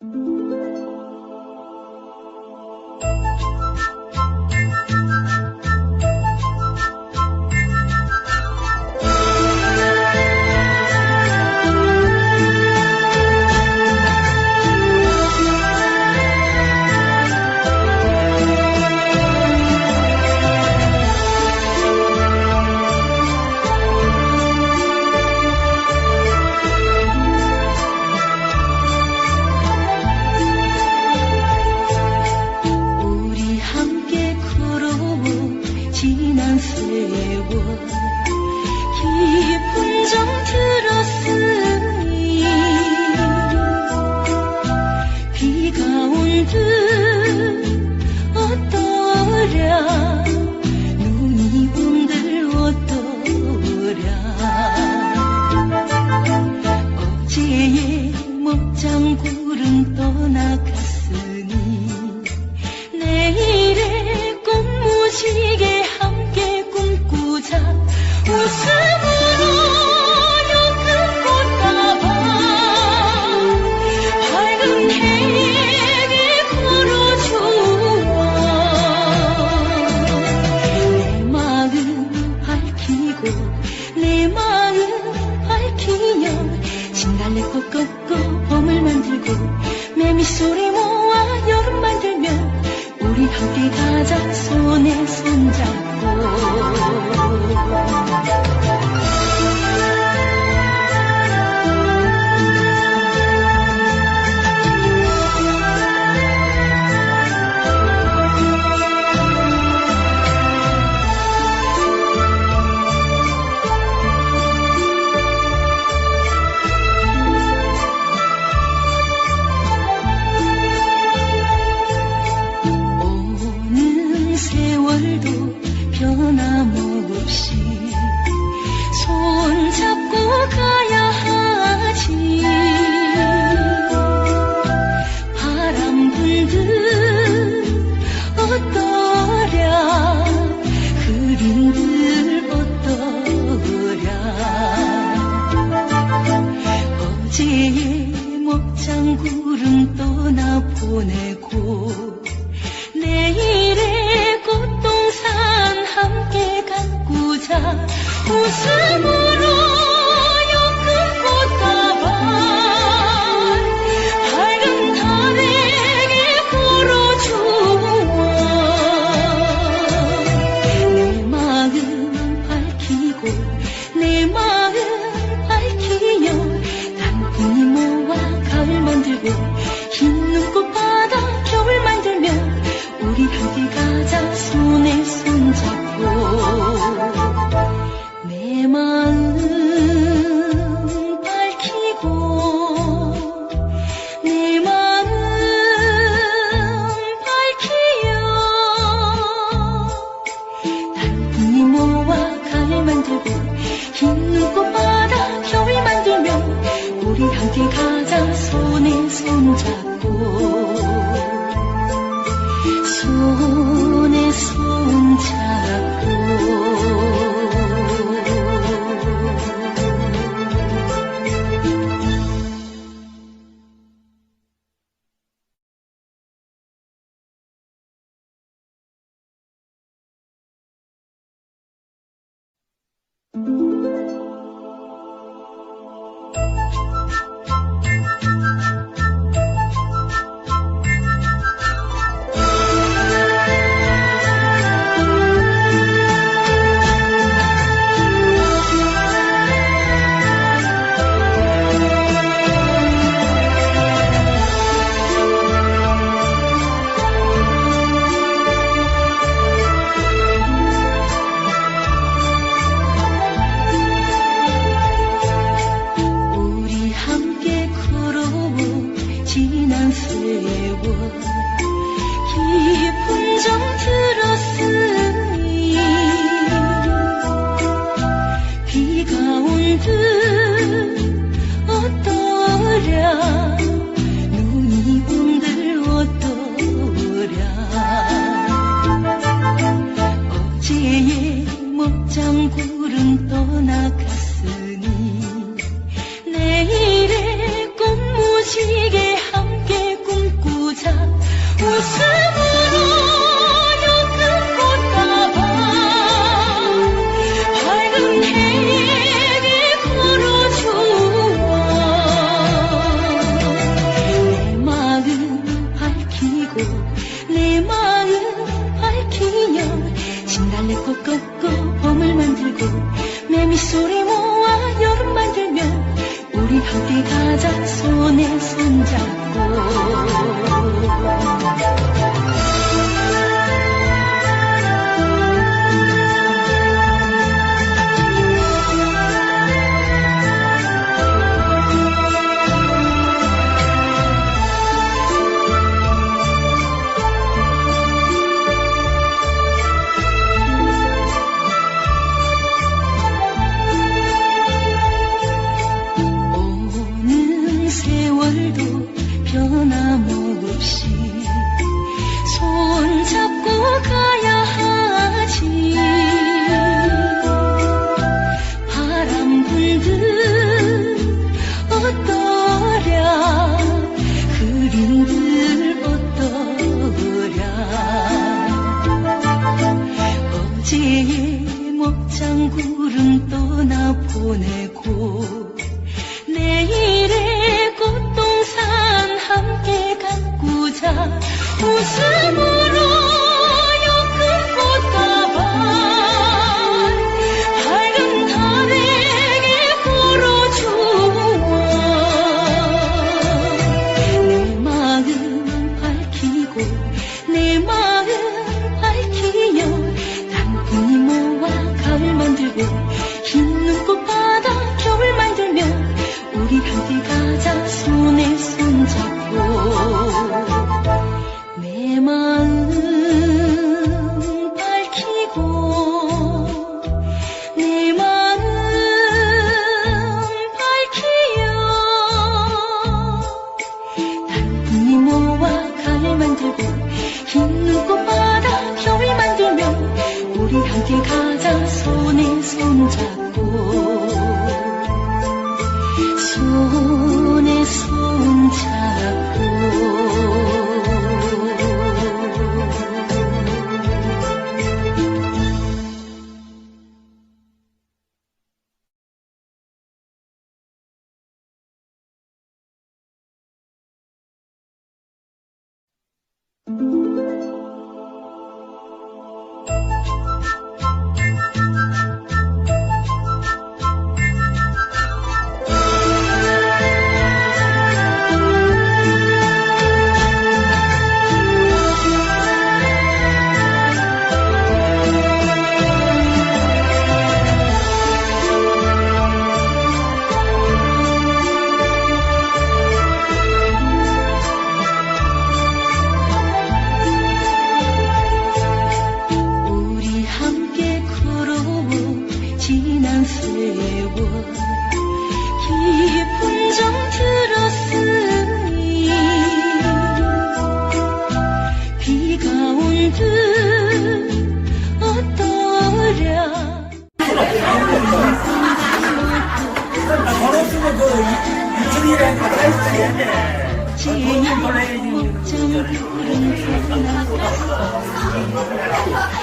우 如果。 세월 기분 좀 들었으니 비가 온 듯 어떠랴? 눈이 온들 어떠랴? 어제의 먹장 구름 떠 찾고 봄을 만들고 매미 소리 모아 여름 만들면 우리 함께 가자 손에 손잡고. 떠오랴 그림들 꽃떠오랴 어제 목장 구름 떠나보내고 내일 가장 손에 손잡고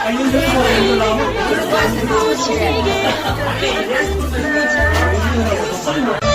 아니 이거 이거 나